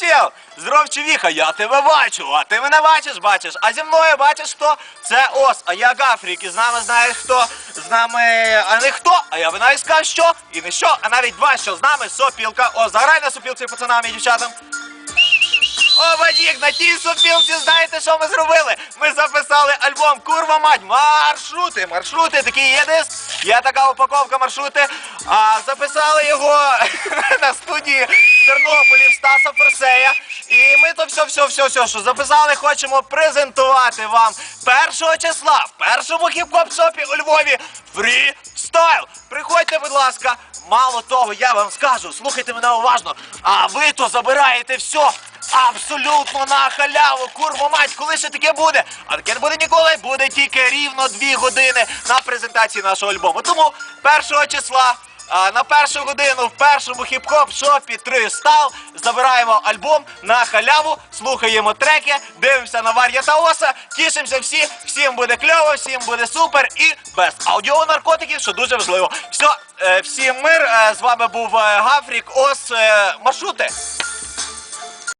чел! Здоров, чувіха, я тебе бачу, а ти мене бачиш, бачиш. А зі мною бачиш хто? Це Ос, а я Гафрік, і з нами знаєш хто? З нами, а не хто? А я би навіть сказав, що? І не що, а навіть два, що з нами сопілка. О, заграй на сопілці пацанам і дівчатам. О, Вадік, на тій сопілці знаєте, що ми зробили? Ми записали альбом Курва мать, маршрути, маршрути, такі є десь. Є така упаковка маршрути. А записали його на студії в Тернополі в Стаса Форсея. І ми то все, все, все, все, що записали, хочемо презентувати вам першого числа в першому хіп-хоп шопі у Львові фрістайл. Приходьте, будь ласка. Мало того, я вам скажу, слухайте мене уважно. А ви то забираєте все. Абсолютно на халяву, курва мать, коли ще таке буде? А таке не буде ніколи, буде тільки рівно дві години на презентації нашого альбому. Тому першого числа. На першу годину в першому хіп-хоп шопі 3 стал забираємо альбом на халяву, слухаємо треки, дивимося на Вар'я та Оса, тішимося всі, всім буде кльово, всім буде супер і без аудіонаркотиків, що дуже важливо. Все, всім мир. е, з вами був е, Гафрік, Ос, е, маршрути.